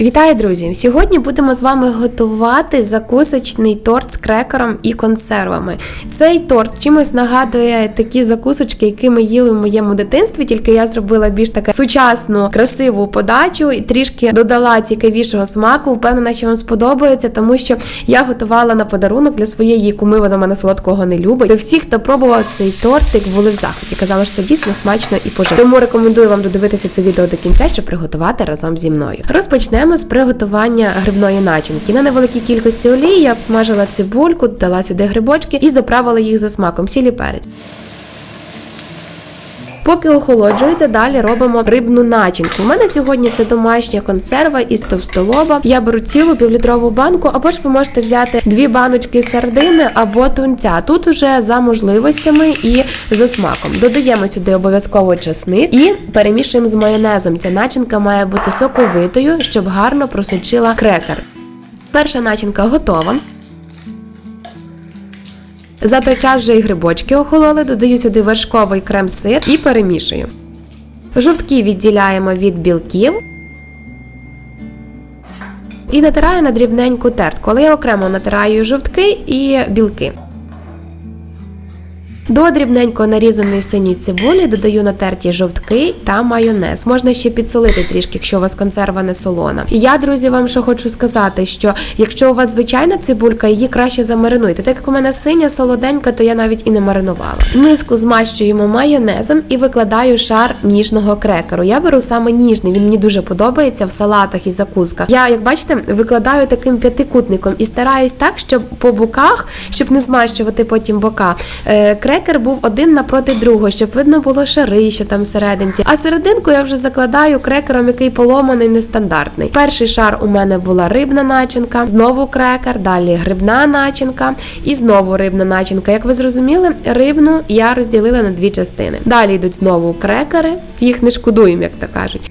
Вітаю, друзі! Сьогодні будемо з вами готувати закусочний торт з крекером і консервами. Цей торт чимось нагадує такі закусочки, які ми їли в моєму дитинстві, тільки я зробила більш таке сучасну, красиву подачу і трішки додала цікавішого смаку. Впевнена, що вам сподобається, тому що я готувала на подарунок для своєї куми, вона мене солодкого не любить. То всі, хто пробував цей тортик, були в захваті. Казали, що це дійсно смачно і поживно. Тому рекомендую вам додивитися це відео до кінця, щоб приготувати разом зі мною. Розпочнемо з приготування грибної начинки. На невеликій кількості олії я обсмажила цибульку, дала сюди грибочки і заправила їх за смаком, сілі перець. Поки охолоджується, далі робимо рибну начинку. У мене сьогодні це домашня консерва із товстолоба. Я беру цілу півлітрову банку, або ж ви можете взяти дві баночки сардини або тунця. Тут уже за можливостями і за смаком. Додаємо сюди обов'язково часник і перемішуємо з майонезом. Ця начинка має бути соковитою, щоб гарно просочила крекер. Перша начинка готова. За той час вже і грибочки охололи, додаю сюди вершковий крем-сир і перемішую. Жовтки відділяємо від білків. І натираю на дрібненьку тертку, але я окремо натираю жовтки і білки. До дрібненько нарізаної синьої цибулі додаю натерті жовтки та майонез. Можна ще підсолити трішки, якщо у вас консерва не солона. І я, друзі, вам що хочу сказати, що якщо у вас звичайна цибулька, її краще замаринуйте. Так як у мене синя солоденька, то я навіть і не маринувала. Миску змащуємо майонезом і викладаю шар ніжного крекеру. Я беру саме ніжний, він мені дуже подобається в салатах і закусках. Я, як бачите, викладаю таким п'ятикутником і стараюсь так, щоб по боках, щоб не змащувати потім бока. е, Крекер був один напроти другого, щоб видно було шари, що там всерединці. А серединку я вже закладаю крекером, який поломаний, нестандартний. Перший шар у мене була рибна начинка, знову крекер, далі грибна начинка і знову рибна начинка. Як ви зрозуміли, рибну я розділила на дві частини. Далі йдуть знову крекери, їх не шкодуємо, як то кажуть.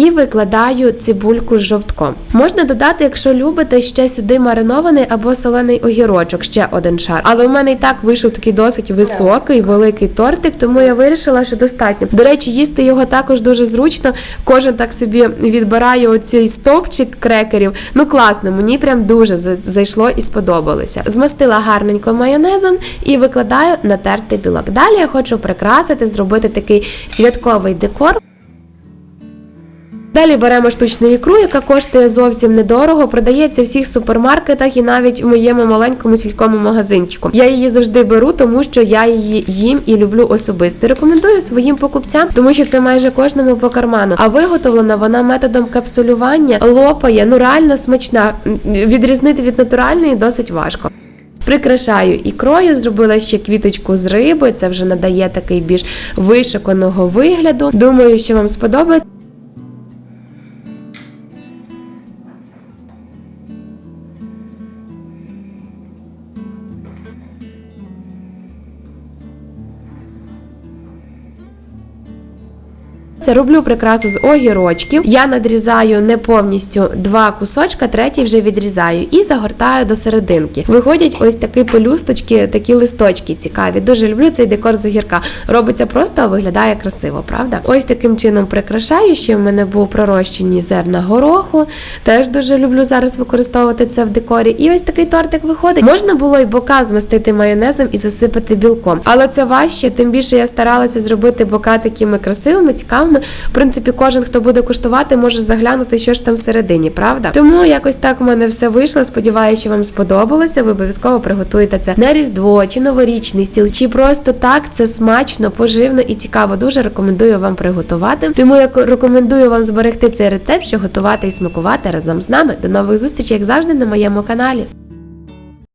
І викладаю цибульку з жовтком. Можна додати, якщо любите, ще сюди маринований або солений огірочок, ще один шар. Але в мене і так вийшов такий досить високий, великий тортик, тому я вирішила, що достатньо. До речі, їсти його також дуже зручно. Кожен так собі відбирає оцей стовпчик крекерів. Ну класно, мені прям дуже за- зайшло і сподобалося. Змастила гарненько майонезом і викладаю натертий білок. Далі я хочу прикрасити, зробити такий святковий декор. Далі беремо штучну ікру, яка коштує зовсім недорого, продається в всіх супермаркетах і навіть в моєму маленькому сільському магазинчику. Я її завжди беру, тому що я її їм і люблю особисто. Рекомендую своїм покупцям, тому що це майже кожному по карману. А виготовлена вона методом капсулювання, лопає, ну реально смачна. Відрізнити від натуральної досить важко. Прикрашаю ікрою, зробила ще квіточку з риби. Це вже надає такий більш вишиканого вигляду. Думаю, що вам сподобається. Це роблю прикрасу з огірочків. Я надрізаю не повністю два кусочка, третій вже відрізаю і загортаю до серединки. Виходять ось такі пелюсточки, такі листочки цікаві. Дуже люблю цей декор з огірка. Робиться просто, а виглядає красиво, правда? Ось таким чином прикрашаю. Ще в мене був пророщені зерна гороху. Теж дуже люблю зараз використовувати це в декорі. І ось такий тортик виходить. Можна було й бока змастити майонезом і засипати білком, але це важче. Тим більше я старалася зробити бока такими красивими, цікавими. В принципі, кожен, хто буде куштувати, може заглянути, що ж там всередині, правда? Тому якось так в мене все вийшло. Сподіваюся, що вам сподобалося. Ви обов'язково приготуєте це на різдво чи новорічний стіл, чи просто так це смачно, поживно і цікаво. Дуже рекомендую вам приготувати. Тому я рекомендую вам зберегти цей рецепт, що готувати і смакувати разом з нами. До нових зустрічей, як завжди, на моєму каналі.